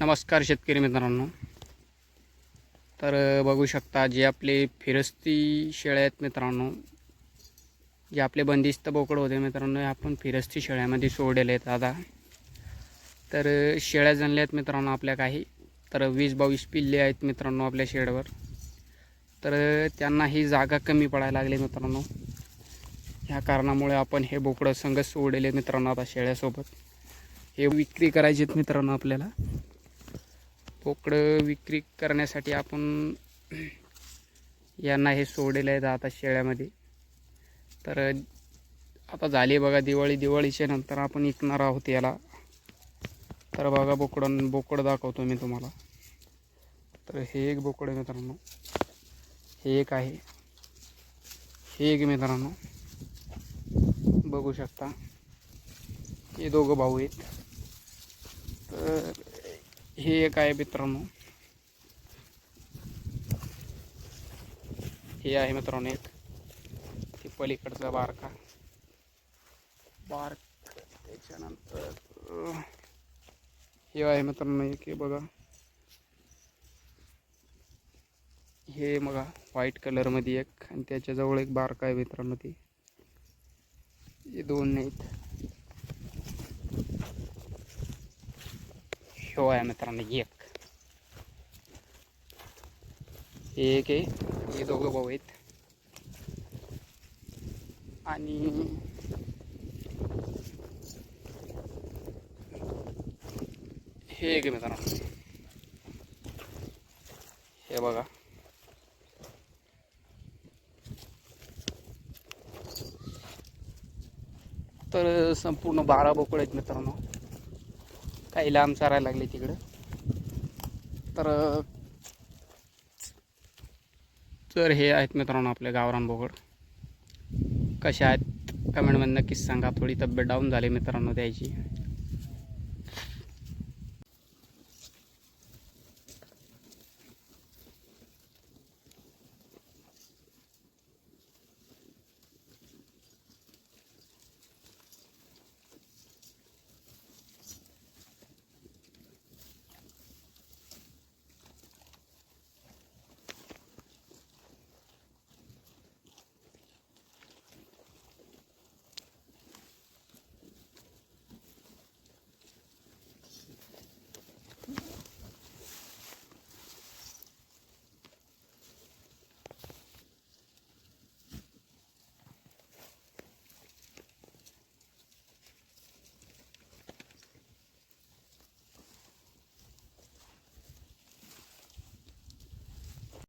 नमस्कार शेतकरी मित्रांनो. तर बघू शकता जे आपले फिरस्ती शेळ्या आहेत मित्रांनो जे आपले बंदिस्त बोकड होते मित्रांनो हे आपण फिरस्ती शेळ्यामध्ये सोडलेले आहेत आता. तर शेळ्या जणल्या आहेत मित्रांनो आपल्या काही तर वीस बावीस पिल्ले आहेत मित्रांनो आपल्या शेडवर. तर त्यांना ही जागा कमी पडायला लागली मित्रांनो. ह्या कारणामुळे आपण हे बोकडं संघ सोडलेले मित्रांनो आता शेळ्यासोबत. हे विक्री करायचे आहेत मित्रांनो आपल्याला. बोकडं विक्री करण्यासाठी आपण यांना हे सोडलेलं आहेत आता शेळ्यामध्ये. तर आता झाली बघा दिवाळी. दिवाळीच्या नंतर आपण विकणार आहोत याला. तर बघा बोकडं बोकड दाखवतो मी तुम्हाला. तर हे एक बोकड आहे मित्रांनो. हे एक आहे. हे एक मित्रांनो. बघू शकता. हे दोघं भाऊ आहेत. तर हे एक आहे मित्रांनो. हे आहे मित्रांनो एक. ते पलीकडचा बारका. बारक. त्याच्यानंतर हे आहे मित्रांनो एक हे बघा. हे बघा व्हाईट कलरमध्ये एक. आणि त्याच्याजवळ एक बारका आहे मित्रांनो ते. हे दोन नाहीत तो आहे मित्रांनो एक एक आहे हे दोघं भाऊ आहेत आणि हे एक मित्रांनो हे बघा तर संपूर्ण बारा बोकड आहेत मित्रांनो काही लांब चारायला लागले तिकडं. तर तर हे आहेत मित्रांनो आपले गावरान बोगड कशा आहेत? कमेंटमध्ये नक्कीच सांगा. थोडी तब्येत डाऊन झाली मित्रांनो द्यायची